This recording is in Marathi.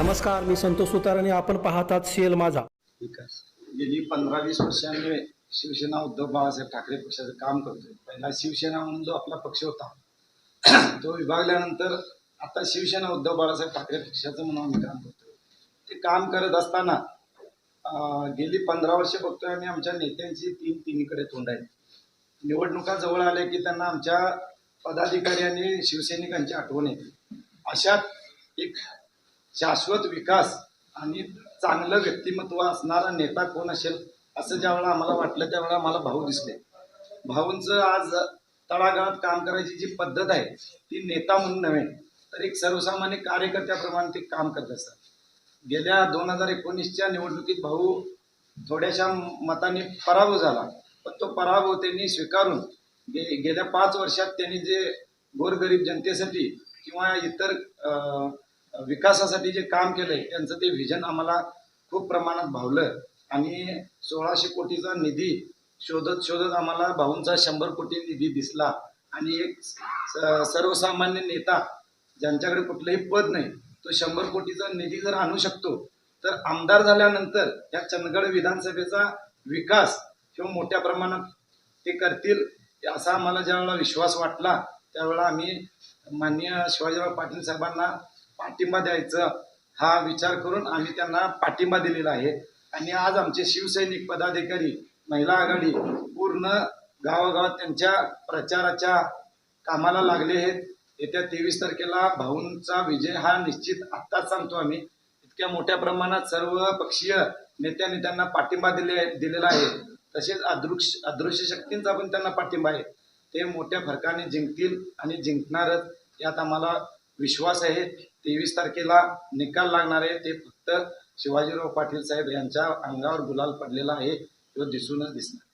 नमस्कार मी संतोष सुतार आणि आपण पाहतात सीएल माझा. विकास गेली पंधरा वीस वर्षांनी शिवसेना उद्धव बाळासाहेब ठाकरे पक्षाचं काम करतोय. पहिला शिवसेना म्हणून जो आपला पक्ष होता तो विभागल्यानंतर आता शिवसेना उद्धव बाळासाहेब ठाकरे पक्षाचं म्हणून आम्ही काम करतोय. ते काम करत असताना गेली पंधरा वर्ष बघतोय आम्ही आमच्या नेत्यांची तीन तिन्हीकडे तोंड आहेत. निवडणुका जवळ आल्या की त्यांना आमच्या पदाधिकारी आणि शिवसैनिकांची आठवण येते. अशात एक शाश्वत विकास आणि चांगलं व्यक्तिमत्व असणारा नेता कोण असेल? असं ज्यावेळेला आम्हाला वाटलं त्यावेळेला आम्हाला भाऊ दिसले. भाऊंचं आज तळागाळात काम करायची जी पद्धत आहे ती नेता म्हणून नव्हे तर एक सर्वसामान्य कार्यकर्त्याप्रमाणे ते काम करत असतात. गेल्या दोन हजार एकोणीसच्या निवडणुकीत भाऊ थोड्याशा मताने पराभव झाला पण तो पराभव त्यांनी स्वीकारून गे गेल्या पाच वर्षात त्यांनी जे गोरगरीब जनतेसाठी किंवा इतर विकासासाठी जे काम केलंय त्यांचं ते व्हिजन आम्हाला खूप प्रमाणात भावलं. आणि सोळाशे कोटीचा निधी शोधत शोधत आम्हाला भाऊंचा शंभर कोटी निधी दिसला. आणि एक स- सर्वसामान्य नेता ज्यांच्याकडे कुठलंही पद नाही तो शंभर कोटीचा निधी जर आणू शकतो तर आमदार झाल्यानंतर या चंदगड विधानसभेचा विकास किंवा मोठ्या प्रमाणात ते करतील असा आम्हाला ज्यावेळेला विश्वास वाटला त्यावेळेला आम्ही माननीय शिवाजीराव पाटील साहेबांना पाठिंबा द्यायचा हा विचार करून आम्ही त्यांना पाठिंबा दिलेला आहे. आणि आज आमचे शिवसैनिक पदाधिकारी महिला आघाडी पूर्ण गावागावात त्यांच्या प्रचाराच्या कामाला लागले आहेत. येत्या तेवीस तारखेला भाऊंचा विजय हा निश्चित आत्ताच सांगतो आम्ही. इतक्या मोठ्या प्रमाणात सर्व पक्षीय नेत्यांनी त्यांना पाठिंबा दिले दिलेला आहे. तसेच अदृश्य अदृश्य शक्तींचा पण त्यांना पाठिंबा आहे. ते मोठ्या फरकाने जिंकतील आणि जिंकणारच. यात आम्हाला विश्वास आहे. तेवीस तारखेला निकाल लागणार आहे. ते फक्त शिवाजीराव पाटील साहेब यांच्या अंगावर गुलाल पडलेला आहे. तो दिसूनच दिसणार.